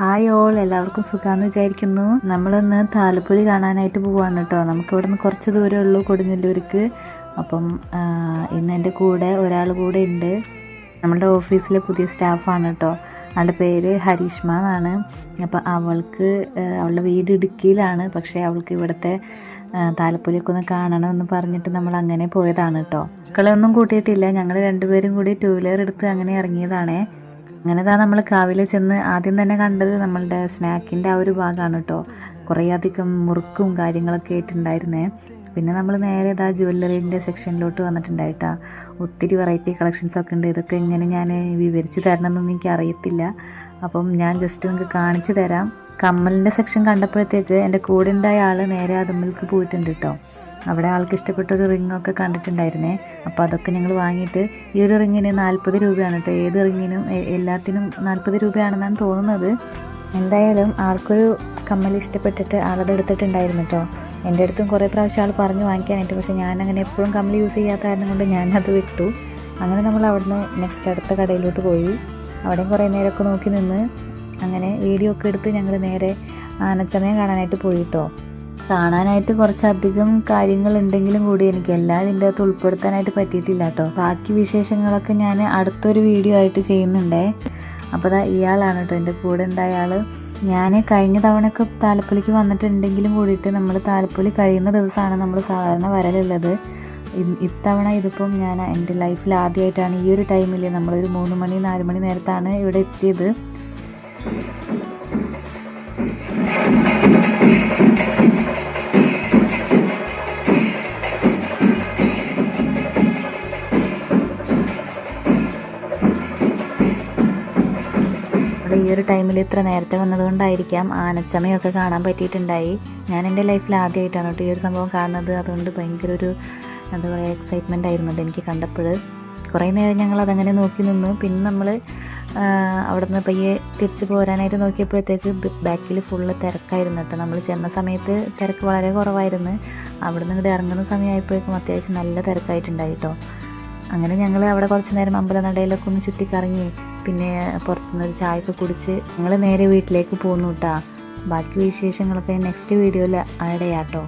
Hi all എല്ലാവർക്കും സുഖാന്ന് വിചാരിക്കുന്നു. നമ്മളിന്ന് താലപ്പൊലി കാണാനായിട്ട് പോവാണ് കേട്ടോ. നമുക്ക് ഇവിടെ നിന്ന് കുറച്ച് ദൂരമേ ഉള്ളൂ കൊടുങ്ങല്ലൂർക്ക്. അപ്പം ഇന്ന് എന്റെ കൂടെ ഒരാൾ കൂടെ ഉണ്ട്. നമ്മുടെ ഓഫീസിലെ പുതിയ സ്റ്റാഫാണ് കേട്ടോ. അവളുടെ പേര് ഹരീഷ്മ എന്നാണ് അപ്പം അവൾക്ക് അവളുടെ വീട് ഇടുക്കിയിലാണ്. പക്ഷേ അവൾക്ക് ഇവിടുത്തെ താലപ്പൊലിയൊക്കെ ഒന്ന് കാണണമെന്ന് പറഞ്ഞിട്ട് നമ്മൾ അങ്ങനെ പോയതാണ് കേട്ടോ. മക്കളെ ഒന്നും കൂട്ടിയിട്ടില്ല. ഞങ്ങൾ രണ്ടുപേരും കൂടി ടൂ വീലർ എടുത്ത് അങ്ങനെ ഇറങ്ങിയതാണേ. അങ്ങനെ താ നമ്മൾ കാവിലെ ചെന്ന് ആദ്യം തന്നെ കണ്ടത് നമ്മളുടെ സ്നാക്കിന്റെ ആ ഒരു ഭാഗമാണ് കേട്ടോ കുറേ അധികം മുറുക്കും കാര്യങ്ങളൊക്കെ ആയിട്ടുണ്ടായിരുന്നേ. പിന്നെ നമ്മൾ നേരെ ഇതാ ജ്വല്ലറീന്റെ സെക്ഷനിലോട്ട് വന്നിട്ടുണ്ടായിട്ടാ. ഒത്തിരി വെറൈറ്റി കളക്ഷൻസ് ഒക്കെ ഉണ്ട്. ഇതൊക്കെ എങ്ങനെ ഞാൻ വിവരിച്ച് തരണമെന്നൊന്നും എനിക്ക് അറിയത്തില്ല. അപ്പം ഞാൻ ജസ്റ്റ് നിങ്ങൾക്ക് കാണിച്ചു തരാം. കമ്മലിന്റെ സെക്ഷൻ കണ്ടപ്പോഴത്തേക്ക് എന്റെ കൂടെ ഉണ്ടായ ആൾ നേരെ അതുമ്മലേക്ക് പോയിട്ടുണ്ട് കേട്ടോ അവിടെ ആൾക്ക് ഇഷ്ടപ്പെട്ട ഒരു റിംഗ് ഒക്കെ കണ്ടിട്ടുണ്ടായിരുന്നേ. അപ്പോൾ അതൊക്കെ ഞങ്ങൾ വാങ്ങിയിട്ട് ഈ ഒരു റിങ്ങിന് നാൽപ്പത് രൂപയാണ് കേട്ടോ. ഏത് റിങ്ങിനും എല്ലാത്തിനും നാൽപ്പത് രൂപയാണെന്നാണ് തോന്നുന്നത്. എന്തായാലും ആൾക്കൊരു കമ്മൽ ഇഷ്ടപ്പെട്ടിട്ട് ആളത് എടുത്തിട്ടുണ്ടായിരുന്നു കേട്ടോ. എന്റെ അടുത്തും കുറേ പ്രാവശ്യം ആൾ പറഞ്ഞു വാങ്ങിക്കാനായിട്ട്. പക്ഷേ ഞാൻ അങ്ങനെ എപ്പോഴും കമ്മൽ യൂസ് ചെയ്യാത്ത കാരണം കൊണ്ട് ഞാനത് വിട്ടു. അങ്ങനെ നമ്മൾ അവിടുന്ന് നെക്സ്റ്റ് അടുത്ത കടയിലോട്ട് പോയി. അവിടെയും കുറേ നേരമൊക്കെ നോക്കി നിന്ന് അങ്ങനെ വീഡിയോ ഒക്കെ എടുത്ത് ഞങ്ങൾ നേരെ ആനച്ചമയം കാണാനായിട്ട് പോയി കേട്ടോ. കാണാനായിട്ട് കുറച്ചധികം കാര്യങ്ങൾ ഉണ്ടെങ്കിലും കൂടി എനിക്ക് എല്ലാം ഇതിന്റെ അകത്ത് ഉൾപ്പെടുത്താനായിട്ട് പറ്റിയിട്ടില്ല കേട്ടോ. ബാക്കി വിശേഷങ്ങളൊക്കെ ഞാൻ അടുത്തൊരു വീഡിയോ ആയിട്ട് ചെയ്യുന്നുണ്ടേ. അപ്പോൾ അതാ ഇയാളാണ് കേട്ടോ. എന്റെ കൂടെ ഉണ്ടായ ആൾ ഞാൻ കഴിഞ്ഞ തവണയൊക്കെ താലപ്പൊലിക്ക് വന്നിട്ടുണ്ടെങ്കിലും കൂടിയിട്ട് നമ്മൾ താലപ്പൊലി കഴിയുന്ന ദിവസമാണ് നമ്മൾ സാധാരണ വരലുള്ളത്. ഇത്തവണ ഇതിപ്പം ഞാൻ എന്റെ ലൈഫിൽ ആദ്യമായിട്ടാണ് ഈ ഒരു ടൈമിൽ നമ്മളൊരു മൂന്ന് മണി നാല് മണി നേരത്താണ് ഇവിടെ എത്തിയത്. ഇവിടെ ഈ ഒരു ടൈമിൽ ഇത്ര നേരത്തെ വന്നതുകൊണ്ടായിരിക്കാം ആനച്ചമയൊക്കെ കാണാൻ പറ്റിയിട്ടുണ്ടായി. ഞാൻ എന്റെ ലൈഫിൽ ആദ്യമായിട്ടാണ് കേട്ടോ ഈ ഒരു സംഭവം കാണുന്നത്. അതുകൊണ്ട് ഭയങ്കര ഒരു എന്താ പറയുക എക്സൈറ്റ്മെന്റ് ആയിരുന്നു എനിക്ക് കണ്ടപ്പോൾ കുറേ നേരം ഞങ്ങൾ അതങ്ങനെ നോക്കി നിന്നു. പിന്നെ നമ്മൾ അവിടെ നിന്ന് പയ്യെ തിരിച്ച് പോരാനായിട്ട് നോക്കിയപ്പോഴത്തേക്ക് ബാക്കിൽ ഫുള്ള് തിരക്കായിരുന്നു കേട്ടോ. നമ്മൾ ചെന്ന സമയത്ത് തിരക്ക് വളരെ കുറവായിരുന്നു. അവിടെ നിന്ന് ഇങ്ങോട്ട് ഇറങ്ങുന്ന സമയമായപ്പോഴേക്കും അത്യാവശ്യം നല്ല തിരക്കായിട്ടുണ്ടായി കേട്ടോ. അങ്ങനെ ഞങ്ങൾ അവിടെ കുറച്ച് നേരം അമ്പലനടയിലൊക്കെ ഒന്ന് ചുറ്റിക്കറങ്ങി. പിന്നെ പുറത്തുനിന്ന് ഒരു ചായയൊക്കെ കുടിച്ച് ഞങ്ങൾ നേരെ വീട്ടിലേക്ക് പോന്നു കേട്ടാ ബാക്കി വിശേഷങ്ങളൊക്കെ നെക്സ്റ്റ് വീഡിയോയിൽ ആഡ് ചെയ്യാം കേട്ടോ